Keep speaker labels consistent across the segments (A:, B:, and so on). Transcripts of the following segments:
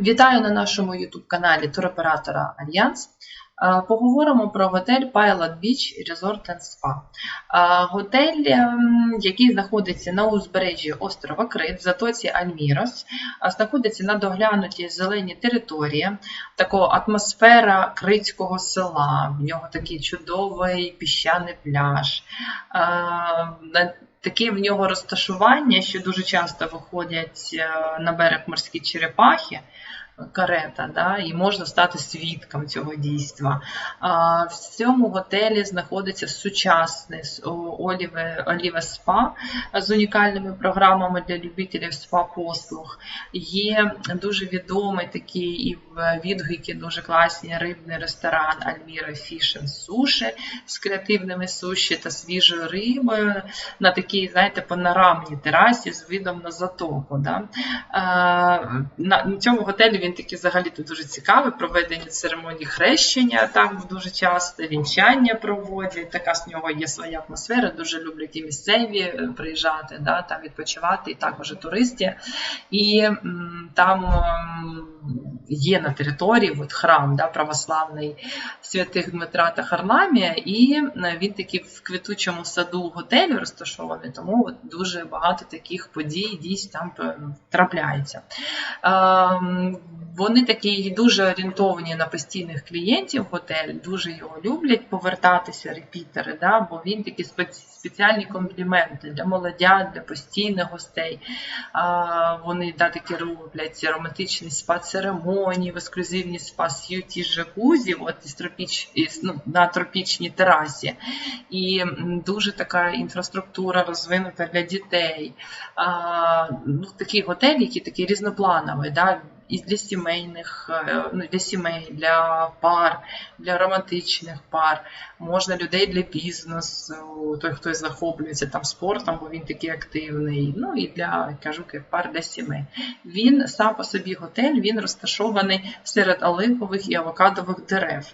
A: Вітаю на нашому YouTube каналі туроператора Альянс. Поговоримо про готель Pilot Beach Resort and Spa. Готель, ем, який знаходиться на узбережжі острова Крит, в затоці Альмірос, знаходиться на доглянутій зеленій території, такого атмосфера критського села. В нього такий чудовий піщаний пляж. Таке в нього розташування, що дуже часто виходять е, на берег морські черепахи, карета, да, і можна стати свідком цього дійства. А, в цьому готелі знаходиться сучасний Оліве, Оліве Спа з унікальними програмами для любителів спа-послуг. Є дуже відомий такий і в відгуки дуже класний рибний ресторан Альміра Фішен Суші з креативними суші та свіжою рибою на такій, знаєте, панорамній терасі з видом на затоку. Да? Е, На на цьому готелі він такий взагалі дуже цікавий. Проведення церемонії хрещення там дуже часто, вінчання проводять. Така з нього є своя атмосфера. Дуже люблять і місцеві е, приїжджати, да, там відпочивати, і також туристи. І там м, є на території от храм да, православний святих Дмитра та Харламія, і е, він такий в квітучому саду готелю розташований, тому от дуже багато таких подій дійсно там е, трапляється. Ем, Вони такі дуже орієнтовані на постійних клієнтів готель, дуже його люблять повертатися репітери, да, бо він такі спе- спеціальні компліменти для молодят, для постійних гостей. Вони да, такі роблять романтичні спа-церемонії, в ексклюзивній спа сюті жакузі, от із тропіч, із, ну, на тропічній терасі. І дуже така інфраструктура розвинута для дітей. А, ну, такий готель, який такий різноплановий, да, і для сімейних, е, ну, для сімей, для пар, для романтичних пар, можна людей для бізнесу, той, хто захоплюється там спортом, бо він такий активний. Ну і для кажу, пар для сімей. Він сам по собі готель, він розташований серед оливкових і авокадових дерев.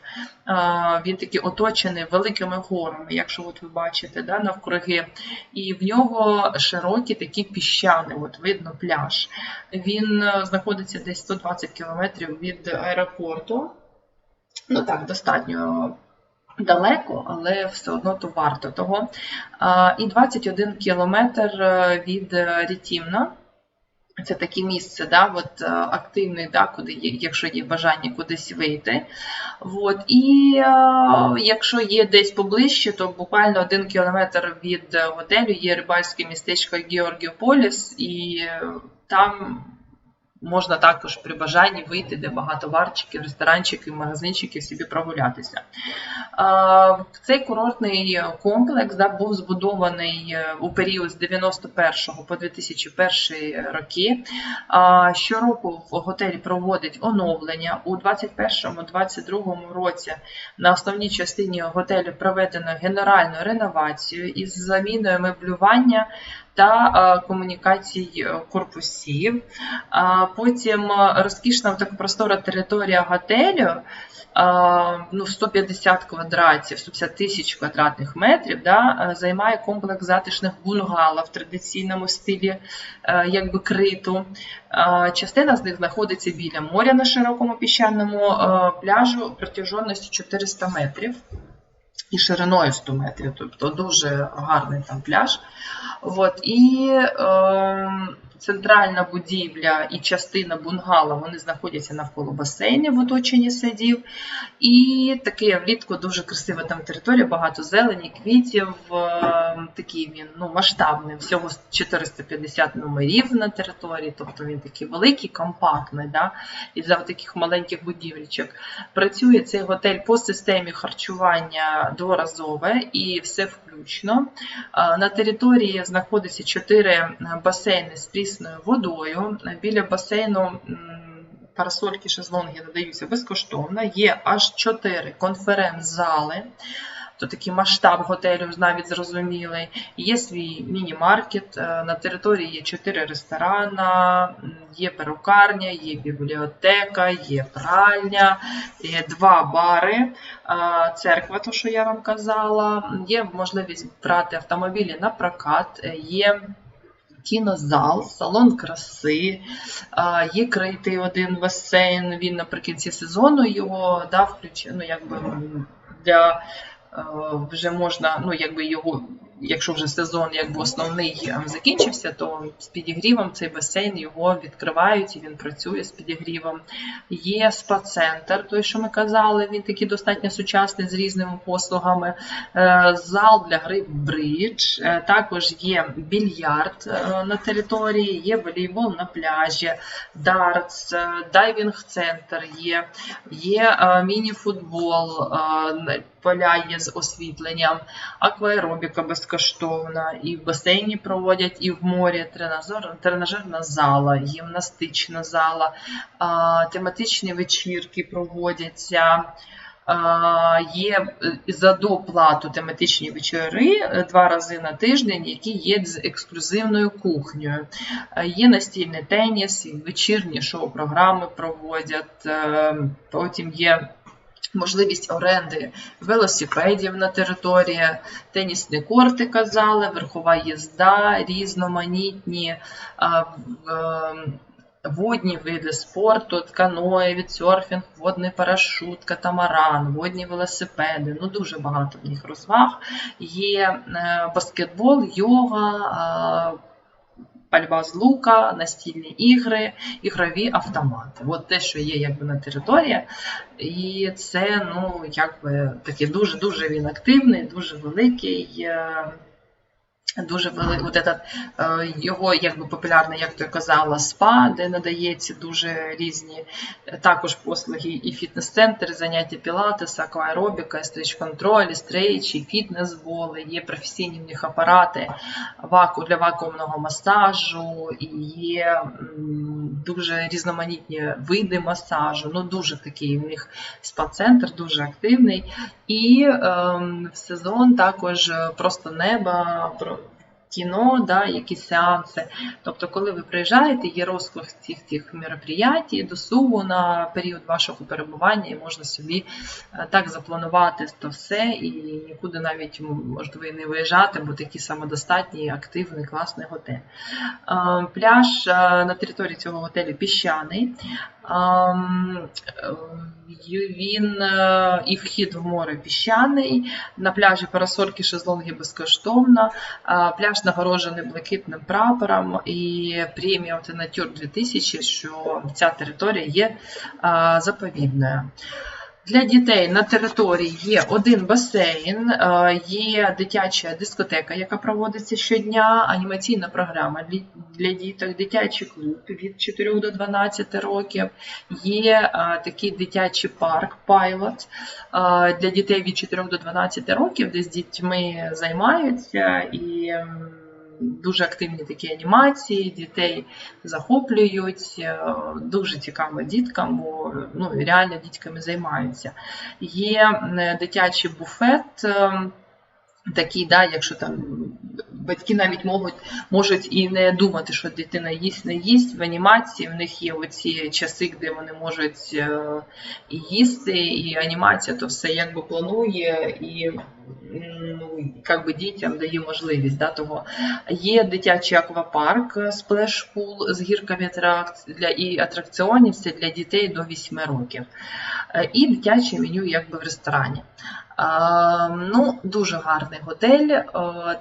A: Він такий оточений великими горами, якщо от ви бачите, да, навкруги. І в нього широкі такі піщани, от видно пляж. Він е, знаходиться десь 120 кілометрів від аеропорту. Ну так, достатньо далеко, але все одно то варто того. І 21 кілометр е, від е, Рітімна. Це таке місце, да, от, е, активне, да, куди якщо є бажання кудись вийти. От, і е, якщо є десь поближче, то буквально один кілометр від готелю є рибальське містечко Георгіополіс, і там можна також при бажанні вийти, де багато барчиків, ресторанчиків, магазинчиків собі прогулятися. Цей курортний комплекс да, був збудований е, у період з 91 по 2001 роки. Щороку в готелі проводить оновлення. У 2021-2022 році на основній частині готелю проведено генеральну реновацію із заміною меблювання та комунікацій е, корпусів. Потім е, розкішна така простора територія готелю. Ну, 150 квадратів, 150 тисяч квадратних метрів, да, е, займає комплекс затишних бунгало в традиційному стилі якби криту. Частина з них знаходиться біля моря на широкому піщаному пляжу протяжністю 400 метрів і шириною 100 метрів, тобто дуже гарний там пляж. От, і е, центральна будівля і частина бунгало вони знаходяться навколо басейнів в оточенні садів. І таке влітку дуже красива там територія, багато зелені, квітів. Е, такий він ну, масштабний, всього 450 номерів на території, тобто він такий великий, компактний, да, із-за таких маленьких будівлічок. Працює цей готель по системі харчування дворазове і все включно. На території знаходиться чотири басейни з прісною водою. Біля басейну парасольки шезлонги надаються безкоштовно. Є аж чотири конференц-зали. То такий масштаб готелю навіть зрозумілий. Є свій міні-маркет. е, На території є чотири ресторана, є перукарня, є бібліотека, є пральня, є два бари, е, церква, то що я вам казала. Є можливість брати автомобілі на прокат, е, є кінозал, салон краси, є критий один басейн. Він наприкінці сезону його да, включ... ну, якби, для е, вже можна, ну якби його, якщо вже сезон якби основний е, закінчився, то з підігрівом цей басейн його відкривають і він працює з підігрівом. Є спа-центр, той, що ми казали, він такий достатньо сучасний з різними послугами. Е, Зал для гри бридж, Е, також є більярд е, на території, є волейбол на пляжі, дартс, дайвінг-центр є, є міні-футбол, поля є з освітленням, акваеробіка безкоштовна, і в басейні проводять, і в морі тренажер, тренажерна зала, гімнастична зала, тематичні вечірки проводяться. Є е, за доплату тематичні вечори е, два рази на тиждень, які є з ексклюзивною кухнею. Е, Є настільний теніс, вечірні шоу-програми проводять. Потім є можливість оренди велосипедів на території, тенісні корти казали, верхова їзда, різноманітні ем, водні види спорту, каное, відсерфінг, водний парашут, катамаран, водні велосипеди. Ну дуже багато в них розваг. Є е, баскетбол, йога. Пальба з лука, настільні ігри, ігрові автомати. От те, що є якби на території, і це ну якби такий дуже дуже він активний, дуже великий. Дуже великий, от этот, е, його якби популярний, як то казала, спа, де надається дуже різні е, також послуги і фітнес-центр, заняття пілатеса, акваеробіка, стрейч-контроль, стрейчі, фітнес-боли, є професійні в них апарати ваку для вакуумного масажу, і є дуже різноманітні види масажу. Ну дуже такий в них спа-центр, дуже активний. І е, в сезон також просто неба. Кіно, да, якісь сеанси. Тобто, коли ви приїжджаєте, є розклад цих цих мероприятій, досугу на період вашого перебування, і можна собі е, так запланувати то все, і нікуди навіть можливо і не виїжджати, бо такий самодостатній, активний, класний готель. Е, Пляж е, на території цього готелю піщаний. Він е, і вхід в море піщаний. На пляжі парасольки, шезлонги безкоштовно. Е, Пляж нагороджений блакитним прапором і премія Тенатюр 2000, що ця територія є е, заповідною. Для дітей на території є один басейн, е, є дитяча дискотека, яка проводиться щодня, анімаційна програма для- діток, дитячий клуб від 4 до 12 років. Є е, такий дитячий парк Pilot е, для дітей від 4 до 12 років, де з дітьми займаються і м, дуже активні такі анімації, дітей захоплюють, е, дуже цікаво діткам, бо ну, реально дітками займаються. Є дитячий буфет. е, Такий, да, якщо там батьки навіть можуть, можуть і не думати, що дитина їсть, не їсть. В анімації в них є оці часи, де вони можуть е, і їсти, і анімація то все якби планує і ну, якби дітям дає можливість да, того. Є дитячий аквапарк сплеш-пул з гірками для і атракціонів це для дітей до 8 років. Е, І дитяче меню якби в ресторані. Ну, дуже гарний готель, е,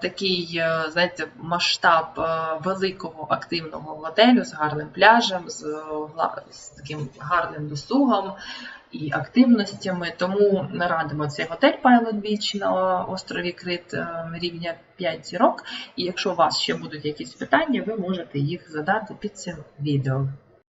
A: такий, е, знаєте, масштаб е, великого активного готелю з гарним пляжем, з, е, з таким гарним досугом і активностями. Тому радимо цей готель Pilot Beach на острові Крит е, рівня 5 зірок. І якщо у вас ще будуть якісь питання, ви можете їх задати під цим відео.